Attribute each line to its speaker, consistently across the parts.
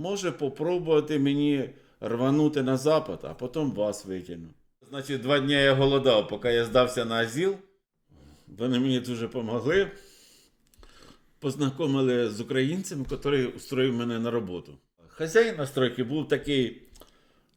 Speaker 1: може попробувати мені рванути на запад, а потім вас витягну. Значить, два дні я голодав, поки я здався на азіл. Вони мені дуже допомогли. Познайомили з українцем, який устроїв мене на роботу. Хазяїн на стройці був такий,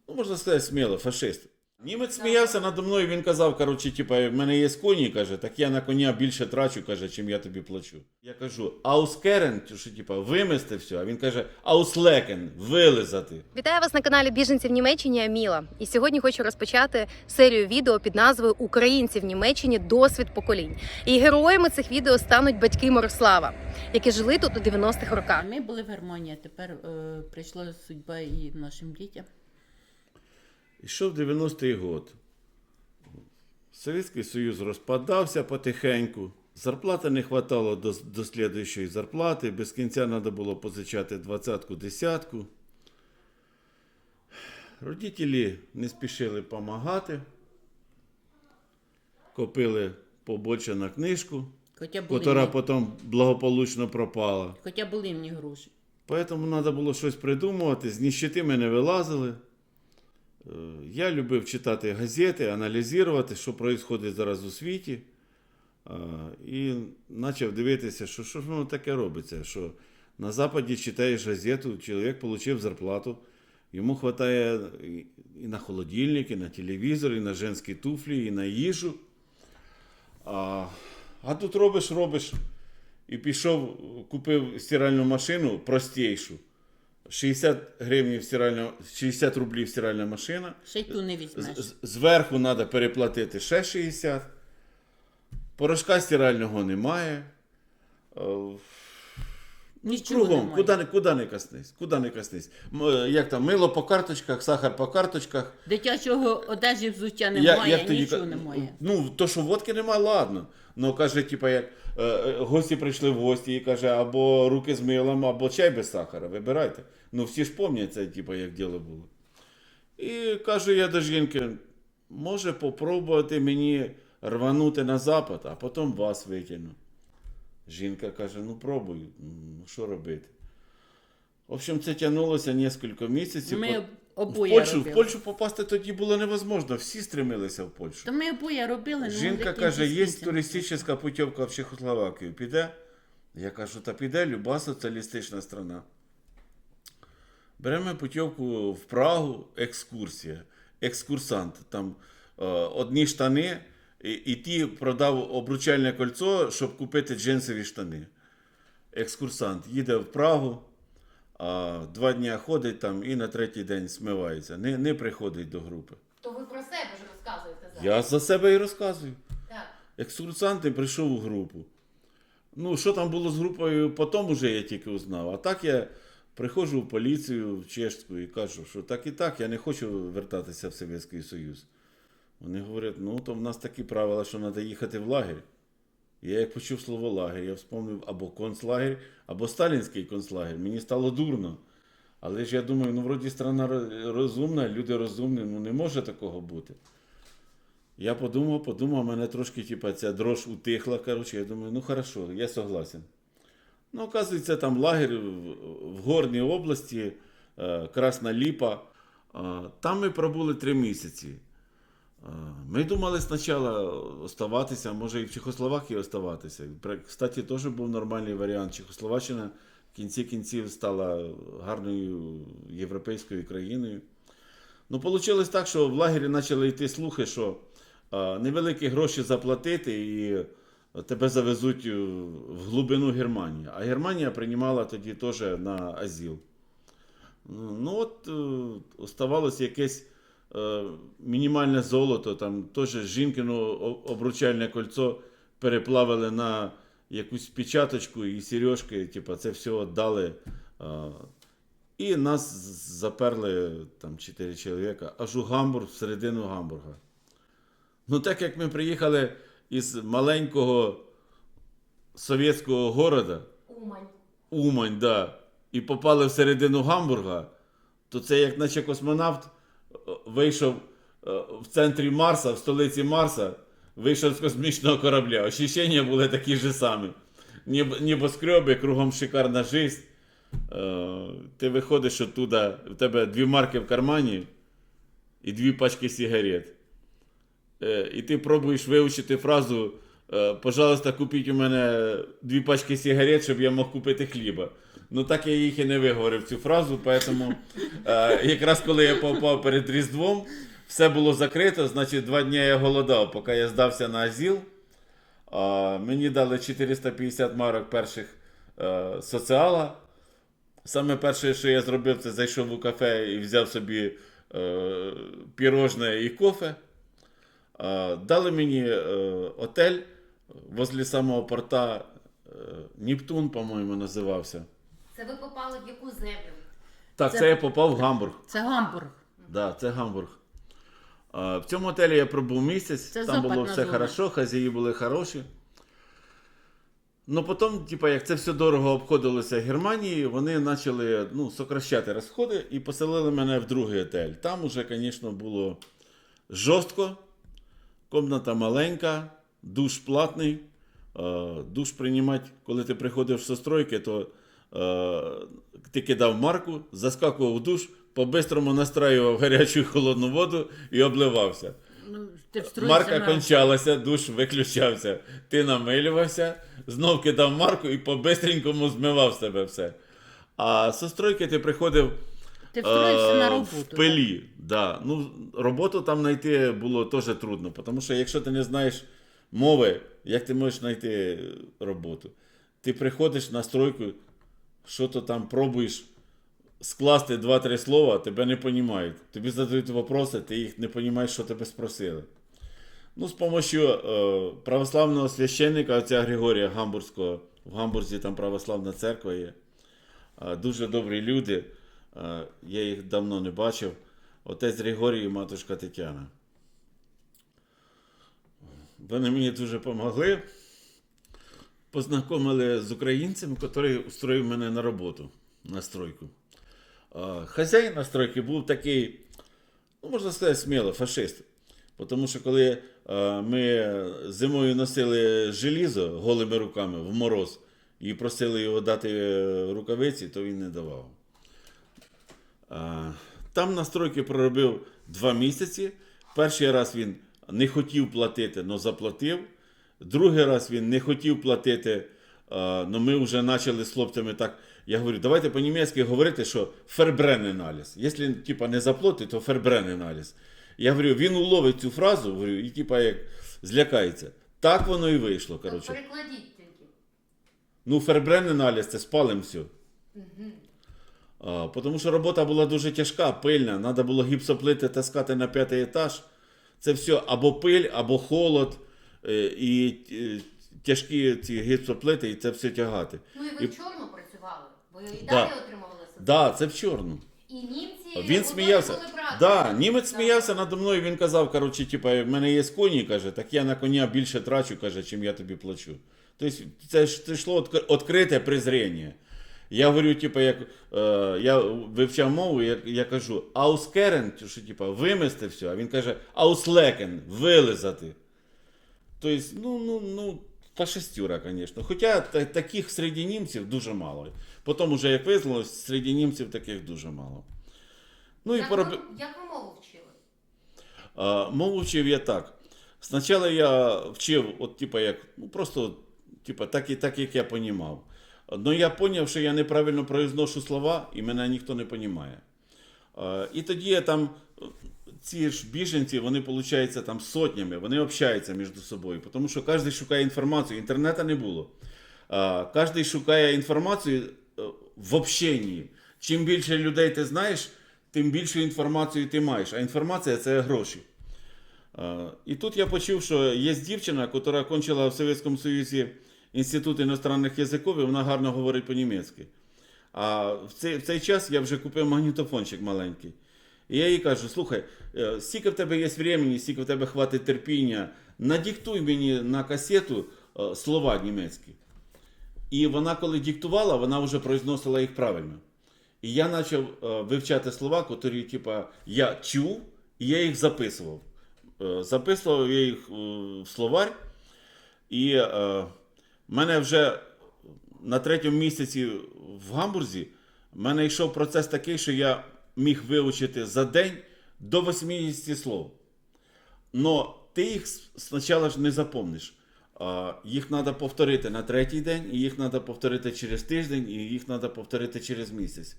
Speaker 1: ну можна сказати, сміло, фашист. Німець сміявся надо мною, він казав, коротше, типа, в мене є коні, каже, так я на коня більше трачу, каже, чим я тобі плачу. Я кажу, аускерен, що типа, вимести все, а він каже, ауслекен, вилизати.
Speaker 2: Вітаю вас на каналі Біженці в Німеччині Аміла. І сьогодні хочу розпочати серію відео під назвою Українці в Німеччині досвід поколінь. І героями цих відео стануть батьки Мирослава, які жили тут у 90-х роках.
Speaker 3: Ми були в Германії, а тепер е, прийшла судьба і нашим дітям.
Speaker 1: Ішов 90-й год. Совєтський Союз розпадався потихеньку. Зарплати не хватало до, до слідуючої зарплати. Без кінця треба було позичати двадцятку, десятку. Родителі не спішили допомагати. Копили побольше на книжку,
Speaker 3: мені,
Speaker 1: потім благополучно пропала.
Speaker 3: хоча були мені гроші.
Speaker 1: Поэтому треба було щось придумувати. З ніщити ми не вилазили. Е, Я любив читати газети, аналізувати, що відбувається зараз у світі. Е, І почав дивитися, що, що ж воно таке робиться. Що на Западі читаєш газету, чоловік отримав зарплату, йому вистачає і- на холодильник, і на телевізор, і на женські туфлі, і на їжу. А, а тут робиш, робиш. І пішов, купив стиральну машину простішу. 60 гривень стиральна, 60 рублів стиральна машина.
Speaker 3: Ще й ту не візьмеш.
Speaker 1: з- Зверху треба переплатити ще 60. Порошка стирального немає. Е,
Speaker 3: Нічого
Speaker 1: Кругом,
Speaker 3: немає.
Speaker 1: куди, не- куди не коснись, куди не коснись. М, е, Як там, мило по карточках, сахар по карточках.
Speaker 3: Дитячого одежі взуття немає, нічого
Speaker 1: ка-
Speaker 3: немає.
Speaker 1: Ну, то, що водки немає, ладно. Ну, каже, типа, як е, е, гості прийшли в гості і каже, або руки з милом, або чай без сахара. Вибирайте. Ну, всі ж пам'ятають це, типа, як діло було. І кажу я до жінки, може попробувати мені рванути на запад, а потім вас витягну. Жінка каже: ну пробуй, ну що робити. В общем, це тягнулося кілька місяців.
Speaker 3: Ми
Speaker 1: В
Speaker 3: обоє
Speaker 1: Польщу, в. Польщу попасти тоді було невозможно. Всі стремилися в Польщу.
Speaker 3: То ми обоє робили, ну,
Speaker 1: Жінка каже, є туристична путівка в Чехословакію. Піде? Я кажу, та піде люба соціалістична страна. Беремо путівку в Прагу, екскурсія. Екскурсант. Там е, одні штани, і, і ті продав обручальне кольцо, щоб купити джинсові штани. Екскурсант їде в Прагу, а два дні ходить там і на третій день смивається. Не, не приходить до групи.
Speaker 2: То ви про себе ж розказуєте зараз.
Speaker 1: Я за себе і розказую.
Speaker 2: Так.
Speaker 1: Екскурсант і прийшов у групу. Ну, що там було з групою, потім уже я тільки узнав. А так я приходжу в поліцію в чешську і кажу, що так і так, я не хочу вертатися в Совєтський Союз. Вони говорять, ну то в нас такі правила, що треба їхати в лагерь. Я як почув слово лагерь, я вспомнив або концлагерь, або сталінський концлагерь. Мені стало дурно. Але ж я думаю, ну вроді страна розумна, люди розумні, ну не може такого бути. Я подумав, подумав, мене трошки, типа, ця дрож утихла. Коротше, я думаю, ну хорошо, я согласен. Ну, оказується, там лагерь в, Горній області, е, Красна Ліпа. Е, Там ми пробули три місяці. Е, Ми думали спочатку оставатися, може і в Чехословакії оставатися. Кстати, теж був нормальний варіант. Чехословаччина в кінці кінців стала гарною європейською країною. Ну, вийшло так, що в лагері почали йти слухи, що невеликі гроші заплатити і тебе завезуть е, в глибину Германії. А Германія приймала тоді теж на азіл. Ну, от е, оставалося якесь е, мінімальне золото, там теж жінкино о- обручальне кольцо переплавили на якусь печаточку і сережки, типу, це все віддали. А, і нас заперли там чотири чоловіка, аж у Гамбург, всередину Гамбурга. Ну, так як ми приїхали із маленького совєтського города,
Speaker 2: Умань.
Speaker 1: Умань, да, і попали всередину Гамбурга, то це як наче космонавт е, вийшов е, в центрі Марса, в столиці Марса, вийшов з космічного корабля. Ощущення були такі ж самі. Неб- Небоскреби, кругом шикарна жизнь. Е, ти виходиш оттуда, в тебе дві марки в кармані і дві пачки сигарет. Е, і ти пробуєш вивчити фразу е, Пожалуйста, купіть у мене дві пачки сигарет, щоб я мог купити хліба. Ну так я їх і не виговорив цю фразу, поэтому е, якраз коли я попав перед Різдвом, все було закрито, значить два дні я голодав, поки я здався на азіл. Мені дали 450 марок перших соціала. Саме перше, що я зробив, це зайшов у кафе і взяв собі пірожне і кофе. Дали мені е, отель возле самого порта е, Нептун, по-моєму, називався.
Speaker 2: Це ви попали в яку землю?
Speaker 1: Так, це,
Speaker 3: Це-
Speaker 1: я попав в Гамбург.
Speaker 3: Це Гамбург.
Speaker 1: Да, це Гамбург. В цьому отелі я пробув місяць,
Speaker 3: Це
Speaker 1: там було все
Speaker 3: зона.
Speaker 1: хорошо, хазяї були хороші. Ну потім, типа, як це все дорого обходилося в Германії, вони почали ну, сокращати розходи і поселили мене в другий отель. Там уже, звісно, було жорстко, комната маленька, душ платний. Е, Душ приймати, коли ти приходив з состройки, то е, ти кидав марку, заскакував в душ, по-бистрому настраював гарячу і холодну воду і обливався.
Speaker 3: Ну, ти
Speaker 1: Марка
Speaker 3: на-
Speaker 1: кончалася, душ виключався. Ти намилювався, знов кидав марку і по-бистренькому змивав себе все. А з состройки ти приходив
Speaker 3: Ти встроївся
Speaker 1: е,
Speaker 3: на роботу.
Speaker 1: в пилі. Да. Ну, роботу там знайти було теж трудно, тому що якщо ти не знаєш мови, як ти можеш знайти роботу? Ти приходиш на стройку, що то там пробуєш скласти два-три слова, тебе не розуміють. Тобі задають вопроси, ти їх не розумієш, що тебе спросили. Ну, з допомогою е, православного священника, отця Григорія Гамбурзького, в Гамбурзі там православна церква є. Е, дуже добрі люди. Е, я їх давно не бачив. Отець Григорій і матушка Тетяна. Вони мені дуже допомогли. Познайомили з українцем, який устроїв мене на роботу на стройку. Е, Хазяїн на стройці був такий, ну, можна сказати, сміло, фашист. Тому що коли е, ми зимою носили желізо голими руками в мороз і просили його дати рукавиці, то він не давав. Е, Там на стройці проробив два місяці. Перший раз він не хотів платити, але заплатив. Другий раз він не хотів платити, але ми вже почали з хлопцями так. Я говорю, давайте по-німецьки говорити, що фербрененаліз. Якщо типа, не заплатить, то фербрененаліз. Я говорю, він уловить цю фразу, говорю, і типа як злякається. Так воно і вийшло. Коротше.
Speaker 2: Перекладіть тільки.
Speaker 1: Ну, фербрененаліз це спалим все. А, тому що робота була дуже тяжка, пильна. Треба було гіпсоплити таскати на п'ятий етаж. Це все або пиль, або холод, і е, тяжкі ці гіпсоплити, і це все тягати.
Speaker 2: Ну і ви
Speaker 1: І-
Speaker 2: в чорну працювали, бо і
Speaker 1: Да.
Speaker 2: далі отримували соціал.
Speaker 1: Да, це в чорну.
Speaker 2: І німці
Speaker 1: Він сміявся. Да, німець
Speaker 2: Так.
Speaker 1: сміявся надо мною, він казав, коротше, типа, в мене є коні, каже, так я на коня більше трачу, каже, чим я тобі плачу. Тобто це ж це йшло відк- відкрите презріння. Я говорю, типа, як е, я вивчав мову, я, я кажу, аускерен, що типа, вимести все, а він каже, ауслекен, вилизати. Тобто, ну, ну, ну, фашистюра, звісно. Хоча та- таких серед німців дуже мало. Потім, уже, як визналось, серед німців таких дуже мало. Ну і
Speaker 2: Як,
Speaker 1: пороби...
Speaker 2: ви, як ви мову вчили?
Speaker 1: А, мову вчив я так. Спочатку я вчив, от, типа, як, ну, просто, типа, так, і, так, як я понімав. Но я зрозумів, що я неправильно произношу слова, і мене ніхто не розуміє. І тоді я там, ці ж біженці, вони, виходить, там сотнями, вони общаються між собою, тому що кожен шукає інформацію, інтернету не було. Кожен шукає інформацію е, в общенні. Чим більше людей ти знаєш, тим більшу інформацію ти маєш. А інформація це гроші. І тут я почув, що є дівчина, яка окончила в Совєтському Союзі Інститут іностранних язиків, і вона гарно говорить по-німецьки. А в цей, в цей час я вже купив магнітофончик маленький. І я їй кажу: слухай, е, стільки в тебе є времени, стільки в тебе хватить терпіння, надиктуй мені на касету е, слова німецькі. І вона, коли диктувала, вона вже произносила їх правильно. І я почав е, вивчати слова, які, типа, я чув, і я їх записував. Записував я їх в словарь. І в мене вже на третьому місяці в Гамбурзі У мене йшов процес такий, що я міг вивчити за день до 80 слов. Но ти їх спочатку ж не запомниш. Їх треба повторити на третій день, і їх треба повторити через тиждень, і їх треба повторити через місяць.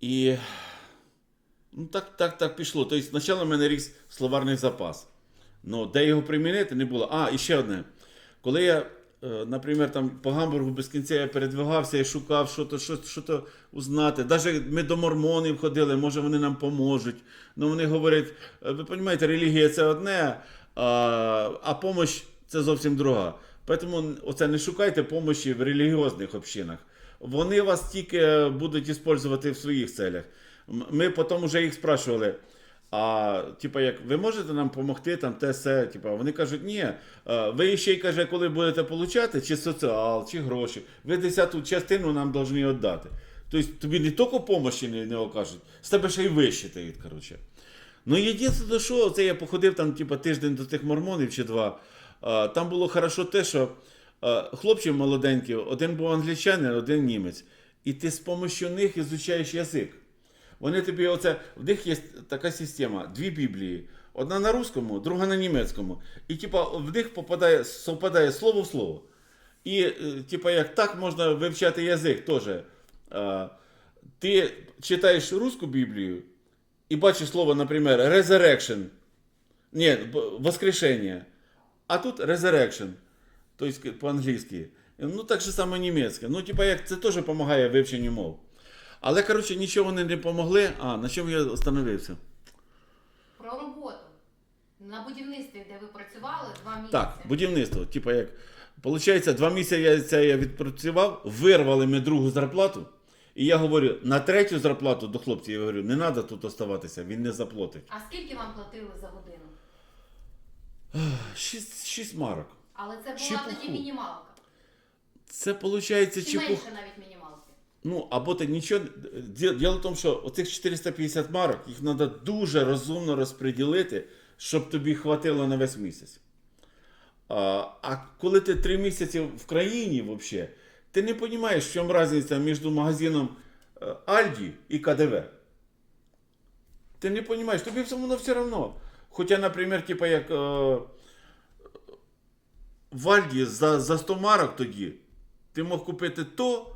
Speaker 1: І ну, так, так, так пішло. Тобто спочатку в мене ріс словарний запас. Ну, де його примінити не було. А, і ще одне. Коли я, е, наприклад, там по Гамбургу без кінця я передвигався і шукав що-то, що, що-то узнати. Навіть ми до мормонів ходили, може вони нам поможуть. Ну вони говорять, е, ви розумієте, релігія це одне, а, а помощь це зовсім друга. Тому оце не шукайте помощі в релігіозних общинах. Вони вас тільки будуть використовувати в своїх целях. Ми потім вже їх спрашували. А типа, як ви можете нам допомогти, там те все. Типа, вони кажуть, ні, е, ви ще й каже, коли будете получати, чи соціал, чи гроші, ви десяту частину нам повинні віддати. Тобто тобі не тільки допомоги не, не окажуть, з тебе ще й вищитають, коротше. Ну, єдине, що це я походив там, типа, тиждень до тих мормонів чи два. А, там було хорошо те, що а, хлопці молоденькі, один був англічанин, один німець. І ти з допомогою них ізучаєш язик. Вони тобі оце, в них є така система, дві Біблії. Одна на русскому, друга на німецькому. І типа в них попадає, совпадає слово в слово. І, е, типа, як так можна вивчати язик теж. Ти читаєш русську Біблію і бачиш слово, наприклад, resurrection. Ні, воскрешення. А тут resurrection. Тобто по-англійськи. Ну, так же саме німецьке. Ну, типа, як це теж допомагає вивченню мов. Але, коротше, нічого вони не допомогли. А, на чому я остановився?
Speaker 2: Про роботу на будівництві, де ви працювали два місяці.
Speaker 1: Так, будівництво. Типа як. Получається, два місяці я відпрацював, вирвали ми другу зарплату. І я говорю, на третю зарплату до хлопців я говорю, не треба тут оставатися, він не заплатить.
Speaker 2: А скільки вам платили за годину?
Speaker 1: Шість, шість марок.
Speaker 2: Але це була
Speaker 1: Чепуху.
Speaker 2: тоді мінімалка.
Speaker 1: Це виходить
Speaker 2: Чи менше навіть мінімалки.
Speaker 1: Ну, або ти нічого. Ді- Діло в тому, що оцих 450 марок їх треба дуже розумно розподілити, щоб тобі хватило на весь місяць. А, а коли ти три місяці в країні, взагалі, ти не розумієш, в чому різниця між магазином е, Альді і КДВ. Ти не розумієш, тобі все воно все одно. Хоча, наприклад, типа як е, в Альді за, за 100 марок тоді ти мог купити то,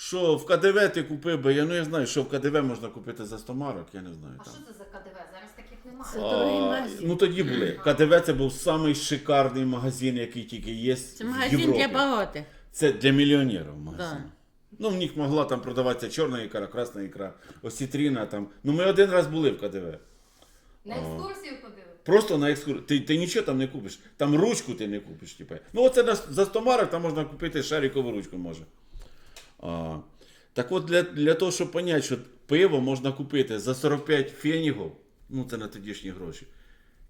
Speaker 1: що в КДВ ти купив би, я ну я знаю, що в КДВ можна купити за 100 марок, я не знаю.
Speaker 2: А
Speaker 1: Там.
Speaker 2: що це за КДВ? Зараз таких немає.
Speaker 3: Це дорогий
Speaker 1: А,
Speaker 3: магазин.
Speaker 1: ну тоді були. КДВ це був самий шикарний магазин, який тільки є.
Speaker 3: Це
Speaker 1: в
Speaker 3: магазин
Speaker 1: Європі.
Speaker 3: для багатих.
Speaker 1: Це для мільйонерів магазин.
Speaker 3: Да.
Speaker 1: Ну, в них могла там продаватися чорна ікра, красна ікра, осітріна там. Ну, ми один раз були в КДВ.
Speaker 2: На екскурсію ходили?
Speaker 1: Просто на екскурсію. Ти, ти нічого там не купиш. Там ручку ти не купиш. Типу. Ну, оце на, за 100 марок там можна купити шарикову ручку може. А, так от для, для того, щоб зрозуміти, що пиво можна купити за 45 фенігів, ну це на тодішні гроші.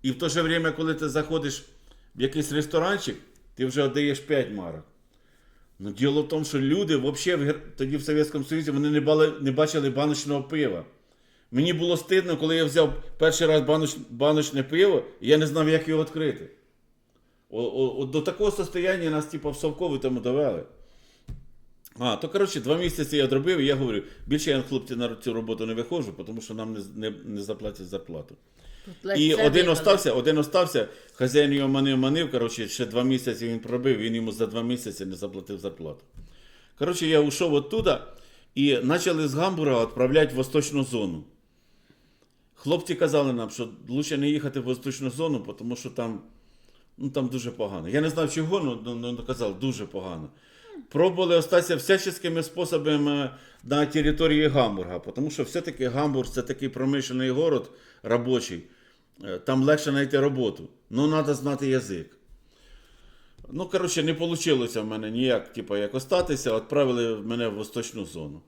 Speaker 1: І в то же время, коли ти заходиш в якийсь ресторанчик, ти вже віддаєш 5 марок. Ну, діло в тому, що люди взагалі тоді в Совєтському Союзі вони не, бали, не бачили баночного пива. Мені було стидно, коли я взяв перший раз баноч, баночне пиво, і я не знав, як його відкрити. О, о, о, до такого состояння нас, типу, в Совкові тому довели. А, то коротше, два місяці я зробив, і я говорю, більше я хлопці на цю роботу не виходжу, тому що нам не, не, не заплатять зарплату.
Speaker 3: Тут
Speaker 1: І один остався, один остався, хазяїн його манив, манив, коротше, ще два місяці він пробив, він йому за два місяці не заплатив зарплату. Коротше, я ушов оттуда і почали з Гамбурга відправляти в восточну зону. Хлопці казали нам, що краще не їхати в восточну зону, тому що там, ну, там дуже погано. Я не знав чого, але казали, дуже погано. Пробували остатися всяческими способами на території Гамбурга, тому що все-таки Гамбург це такий промишлений город робочий. Е, Там легше знайти роботу. Ну, треба знати язик. Ну, коротше, не вийшло в мене ніяк, типу, як остатися, відправили мене в восточну зону.